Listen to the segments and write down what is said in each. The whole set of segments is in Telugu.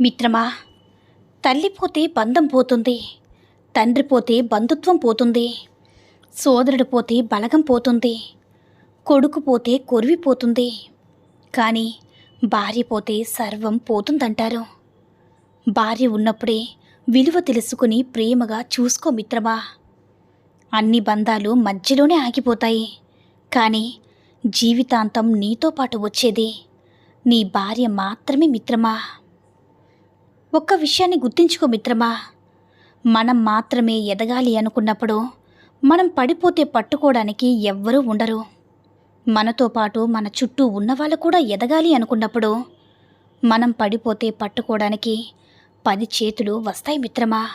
మిత్రమా తల్లి పోతే బంధం పోతుంది తండ్రి పోతే బంధుత్వం పోతుంది సోదరుడు పోతే బలగం పోతుంది కొడుకు పోతే కొరివి పోతుంది కానీ భార్య పోతే సర్వం పోతుందంటారు. భార్య ఉన్నప్పుడే విలువ తెలుసుకుని ప్రేమగా చూసుకో మిత్రమా. అన్ని బంధాలు మధ్యలోనే ఆగిపోతాయి కానీ జీవితాంతం నీతో పాటు వచ్చేది. నీ భార్య మాత్రమే మిత్రమా. ఒక్క విషయాన్ని గుర్తించుకో మిత్రమా. మనం మాత్రమే ఎదగాలి అనుకున్నప్పుడు మనం పడిపోతే పట్టుకోవడానికి ఎవ్వరూ ఉండరు. మనతో పాటు మన చుట్టూ ఉన్నవాళ్ళు కూడా ఎదగాలి అనుకున్నప్పుడు మనం పడిపోతే పట్టుకోవడానికి పది చేతులు వస్తాయి మిత్రమా.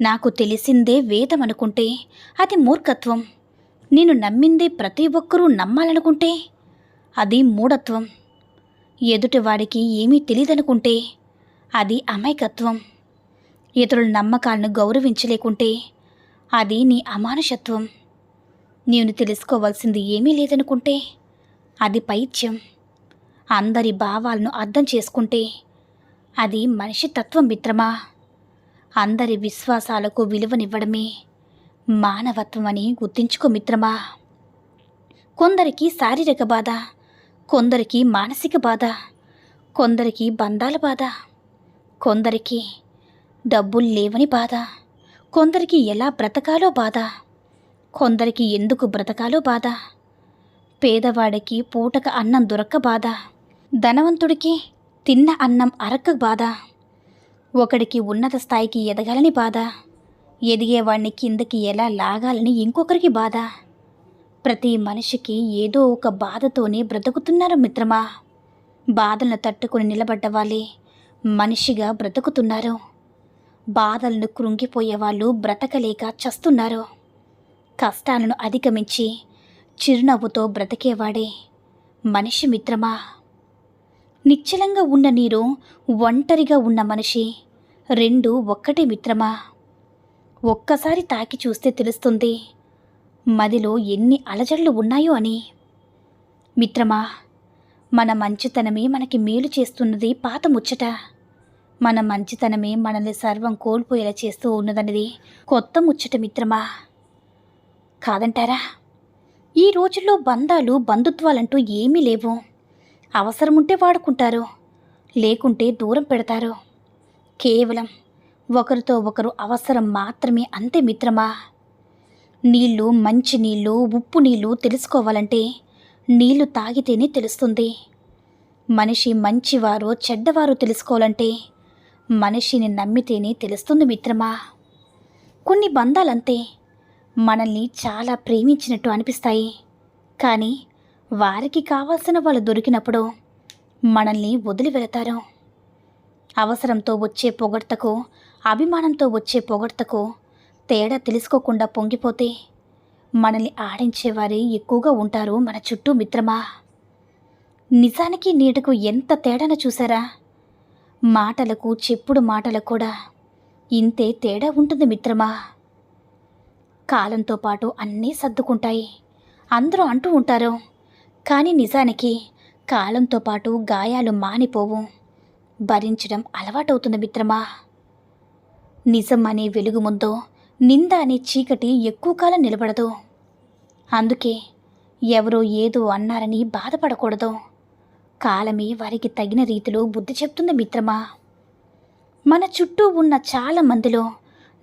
నాకు తెలిసిందే వేదం అనుకుంటే అది మూర్ఖత్వం. నేను నమ్మిందే ప్రతి ఒక్కరూ నమ్మాలనుకుంటే అది మూఢత్వం. ఎదుటివాడికి ఏమీ తెలియదనుకుంటే అది అమాయకత్వం. ఇతరుల నమ్మకాలను గౌరవించలేకుంటే అది నీ అమానుషత్వం. నేను తెలుసుకోవాల్సింది ఏమీ లేదనుకుంటే అది పైత్యం. అందరి భావాలను అర్థం చేసుకుంటే అది మనిషి తత్వం మిత్రమా? అందరి విశ్వాసాలకు విలువనివ్వడమే మానవత్వం అని గుర్తించుకో మిత్రమా? కొందరికి శారీరక బాధ కొందరికి మానసిక బాధ కొందరికి బంధాల బాధ. కొందరికి డబ్బులు లేవని బాధ. కొందరికి ఎలా బ్రతకాలో బాధ. కొందరికి ఎందుకు బ్రతకాలో బాధ. పేదవాడికి పూటక అన్నం దొరక్క బాధ. ధనవంతుడికి తిన్న అన్నం అరక్క బాధ. ఒకడికి ఉన్నత స్థాయికి ఎదగాలని బాధ. ఎదిగేవాడిని కిందకి ఎలా లాగాలని ఇంకొకరికి బాధ. ప్రతి మనిషికి ఏదో ఒక బాధతోనే బ్రతుకుతున్నారు మిత్రమా. బాధలను తట్టుకొని నిలబడ్డవాళ్ళే మనిషిగా బ్రతుకుతున్నారు. బాధలను కృంగిపోయే వాళ్ళు బ్రతకలేక చస్తున్నారు. కష్టాలను అధిగమించి చిరునవ్వుతో బ్రతికేవాడే మనిషి మిత్రమా? నిశ్చలంగా ఉన్న నీరు ఒంటరిగా ఉన్న మనిషి రెండు ఒక్కటే మిత్రమా? ఒక్కసారి తాకి చూస్తే తెలుస్తుంది మదిలో ఎన్ని అలజడులు ఉన్నాయో అని. మిత్రమా మన మంచితనమే మనకి మేలు చేస్తున్నది పాత ముచ్చట. మన మంచితనమే మనల్ని సర్వం కోల్పోయేలా చేస్తూ ఉన్నదన్నది కొత్త ముచ్చట మిత్రమా? కాదంటారా? ఈ రోజుల్లో బంధాలు బంధుత్వాలంటూ ఏమీ లేవు. అవసరం ఉంటే వాడుకుంటారు లేకుంటే దూరం పెడతారు. కేవలం ఒకరితో ఒకరు అవసరం మాత్రమే అంతే మిత్రమా? నీళ్ళు మంచి నీళ్ళు ఉప్పు నీళ్ళు తెలుసుకోవాలంటే నీళ్ళు తాగితేనే తెలుస్తుంది. మనిషి మంచివారో చెడ్డవారో తెలుసుకోవాలంటే మనిషిని నమ్మితేనే తెలుస్తుంది మిత్రమా? కొన్ని బంధాలంతే మనల్ని చాలా ప్రేమించినట్టు అనిపిస్తాయి. కానీ వారికి కావాల్సిన వాళ్ళు దొరికినప్పుడు మనల్ని వదిలి వెళతారు. అవసరంతో వచ్చే పొగడ్తకు అభిమానంతో వచ్చే పొగడ్తకు తేడా తెలుసుకోకుండా పొంగిపోతే మనల్ని ఆడించేవారే ఎక్కువగా ఉంటారు మన చుట్టూ మిత్రమా? నిజానికి నీటకు ఎంత తేడాను చూసారా? మాటలకు చెప్పుడు మాటలకు కూడా ఇంతే తేడా ఉంటుంది మిత్రమా? కాలంతో పాటు అన్నీ సర్దుకుంటాయి. అందరూ అంటూ ఉంటారు. కానీ నిజానికి కాలంతో పాటు గాయాలు మానిపోవు. భరించడం అలవాటవుతుంది మిత్రమా? నిజం అనే వెలుగు ముందో నింద అనే చీకటి ఎక్కువ కాలం నిలబడదు. అందుకే ఎవరో ఏదో అన్నారని బాధపడకూడదు. కాలమే వారికి తగిన రీతిలో బుద్ధి చెప్తుంది మిత్రమా? మన చుట్టూ ఉన్న చాలా మందిలో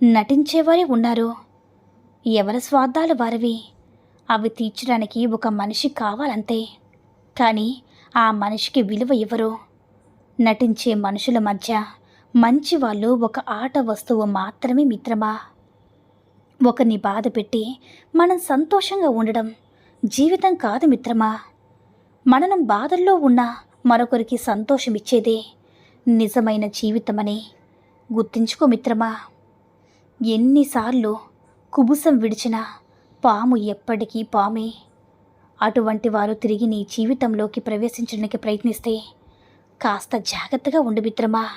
నటించేవారే ఉన్నారు. ఎవరి స్వార్థాలు వారివి? అవి తీర్చడానికి ఒక మనిషి కావాలంతే. కానీ ఆ మనిషికి విలువ ఇవ్వరు నటించే మనుషుల మధ్య మంచి వాళ్ళు ఒక ఆట వస్తువు మాత్రమే మిత్రమా? ఒకరిని బాధ పెట్టి మనం సంతోషంగా ఉండడం జీవితం కాదు మిత్రమా? మనం బాధల్లో ఉన్న మరొకరికి సంతోషం ఇచ్చేదే నిజమైన జీవితమని. గుర్తించుకో మిత్రమా ఎన్నిసార్లు కుబుసం విడిచిన పాము ఎప్పటికీ పామే. అటువంటి వారు తిరిగి నీ జీవితంలోకి ప్రవేశించడానికి ప్రయత్నిస్తే కాస్త జాగ్రత్తగా ఉండు మిత్రమా.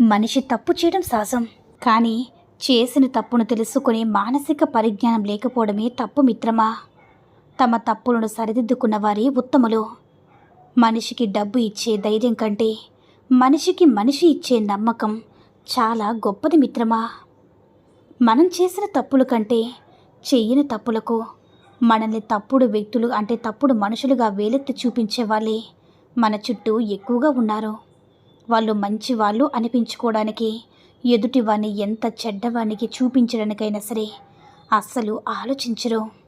మనిషి తప్పు చేయడం సహజం కానీ చేసిన తప్పును తెలుసుకునే మానసిక పరిజ్ఞానం లేకపోవడమే తప్పు మిత్రమా. తమ తప్పులను సరిదిద్దుకున్న వారే ఉత్తములు. మనిషికి డబ్బు ఇచ్చే ధైర్యం కంటే మనిషికి మనిషి ఇచ్చే నమ్మకం చాలా గొప్పది మిత్రమా? మనం చేసిన తప్పుల కంటే చెయ్యని తప్పులకు మనల్ని తప్పుడు వ్యక్తులు అంటే తప్పుడు మనుషులుగా వేలెత్తి చూపించే వాళ్ళే మన చుట్టూ ఎక్కువగా ఉన్నారు. వాళ్ళు మంచి వాళ్ళు అనిపించుకోవడానికి ఎదుటివాణ్ణి ఎంత చెడ్డవానికి చూపించడానికైనా సరే అస్సలు ఆలోచించరు.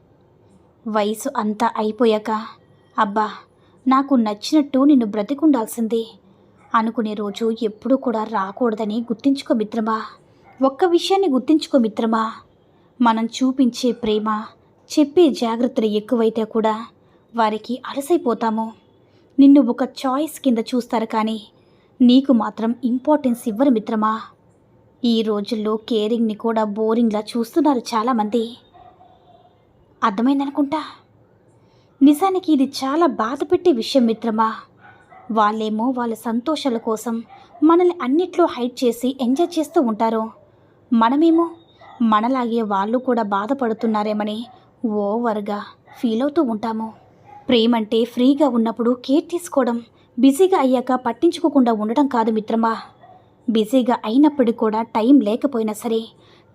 వయసు అంతా అయిపోయాక అబ్బా నాకు నచ్చినట్టు నిన్ను బ్రతికుండాల్సింది అనుకునే రోజు ఎప్పుడూ కూడా రాకూడదని గుర్తించుకో మిత్రమా? ఒక్క విషయాన్ని గుర్తించుకో మిత్రమా? మనం చూపించే ప్రేమ చెప్పే జాగ్రత్తలు ఎక్కువైతే కూడా వారికి అలసైపోతాము. నిన్ను ఒక చాయిస్ కింద చూస్తారు కానీ నీకు మాత్రం ఇంపార్టెన్స్ ఇవ్వరు మిత్రమా? ఈ రోజుల్లో కేరింగ్ని కూడా బోరింగ్లా చూస్తున్నారు చాలామంది. అర్థమైందనుకుంటా? నిజానికి ఇది చాలా బాధ పెట్టే విషయం మిత్రమా? వాళ్ళేమో వాళ్ళ సంతోషాల కోసం మనల్ని అన్నిట్లో హైట్ చేసి ఎంజాయ్ చేస్తూ ఉంటారు. మనమేమో మనలాగే వాళ్ళు కూడా బాధపడుతున్నారేమని ఓవర్గా ఫీల్ అవుతూ ఉంటాము. ప్రేమంటే ఫ్రీగా ఉన్నప్పుడు కేర్ తీసుకోవడం బిజీగా అయ్యాక పట్టించుకోకుండా ఉండడం కాదు మిత్రమా. బిజీగా అయినప్పటికీ కూడా టైం లేకపోయినా సరే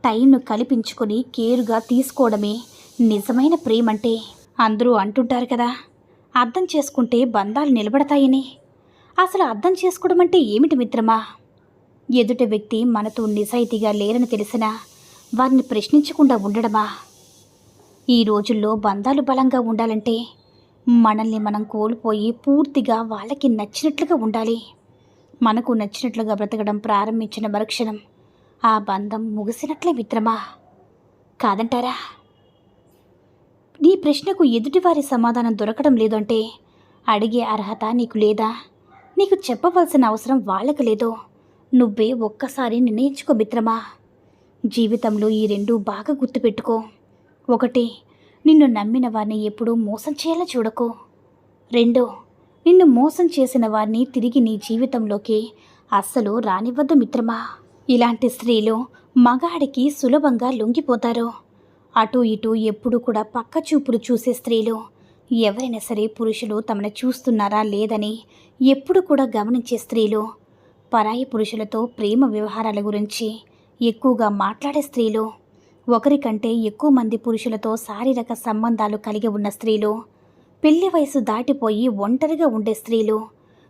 టైంను కల్పించుకొని కేరుగా తీసుకోవడమే నిజమైన ప్రేమంటే అందరూ అంటుంటారు కదా. అర్థం చేసుకుంటే బంధాలు నిలబడతాయని. అసలు అర్థం చేసుకోవడం అంటే ఏమిటి మిత్రమా? ఎదుటి వ్యక్తి మనతో నిజాయితీగా లేరని తెలిసినా వారిని ప్రశ్నించకుండా ఉండడమా? ఈ రోజుల్లో బంధాలు బలంగా ఉండాలంటే మనల్ని మనం కోల్పోయి పూర్తిగా వాళ్ళకి నచ్చినట్లుగా ఉండాలి. మనకు నచ్చినట్లుగా బ్రతకడం ప్రారంభించిన మరుక్షణం ఆ బంధం ముగిసినట్లే మిత్రమా? కాదంటారా? నీ ప్రశ్నకు ఎదుటివారి సమాధానం దొరకడం లేదంటే అడిగే అర్హత నీకు లేదా? నీకు చెప్పవలసిన అవసరం వాళ్ళకి లేదో? నువ్వే ఒక్కసారి నిర్ణయించుకో మిత్రమా? జీవితంలో ఈ రెండు బాగా గుర్తుపెట్టుకో. ఒకటి నిన్ను నమ్మిన వారిని ఎప్పుడూ మోసం చేయాలని చూడకు. రెండు నిన్ను మోసం చేసిన వారిని తిరిగి నీ జీవితంలోకి అస్సలు రానివ్వద్దు మిత్రమా? ఇలాంటి స్త్రీలు మగాడికి సులభంగా లొంగిపోతారు. అటు ఇటు ఎప్పుడు కూడా పక్క చూపులు చూసే స్త్రీలు ఎవరైనా సరే పురుషులు తమను చూస్తున్నారా లేదని ఎప్పుడు కూడా గమనించే స్త్రీలు పరాయి పురుషులతో ప్రేమ వ్యవహారాల గురించి ఎక్కువగా మాట్లాడే స్త్రీలు ఒకరికంటే ఎక్కువ మంది పురుషులతో శారీరక సంబంధాలు కలిగి ఉన్న స్త్రీలు పెళ్ళి వయసు దాటిపోయి ఒంటరిగా ఉండే స్త్రీలు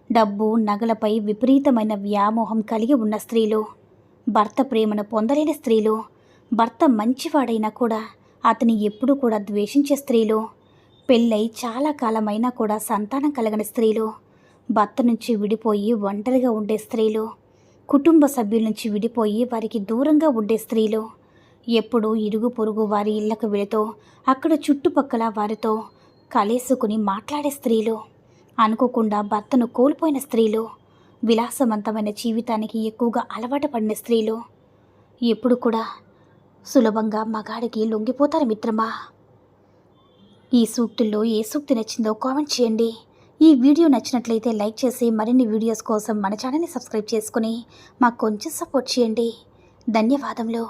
డబ్బు నగలపై విపరీతమైన వ్యామోహం కలిగి ఉన్న స్త్రీలు భర్త ప్రేమను పొందలేని స్త్రీలు భర్త మంచివాడైనా కూడా అతని ఎప్పుడూ కూడా ద్వేషించే స్త్రీలు పెళ్ళై చాలా కాలమైనా కూడా సంతానం కలగని స్త్రీలు భర్త నుంచి విడిపోయి ఒంటరిగా ఉండే స్త్రీలు కుటుంబ సభ్యుల నుంచి విడిపోయి వారికి దూరంగా ఉండే స్త్రీలు ఎప్పుడూ ఇరుగు పొరుగు వారి ఇళ్ళకు వెళుతూ అక్కడ చుట్టుపక్కల వారితో కలేసుకుని మాట్లాడే స్త్రీలు అనుకోకుండా భర్తను కోల్పోయిన స్త్రీలు విలాసవంతమైన జీవితానికి ఎక్కువగా అలవాటు పడిన స్త్రీలు ఎప్పుడు కూడా సులభంగా మగాడికి లొంగిపోతారు మిత్రమా? ఈ సూక్తుల్లో ఏ సూక్తి నచ్చిందో కామెంట్ చేయండి. ఈ వీడియో నచ్చినట్లయితే లైక్ చేసి మరిన్ని వీడియోస్ కోసం మన ఛానల్ని సబ్స్క్రైబ్ చేసుకుని మాకు కొంచెం సపోర్ట్ చేయండి. ధన్యవాదములు.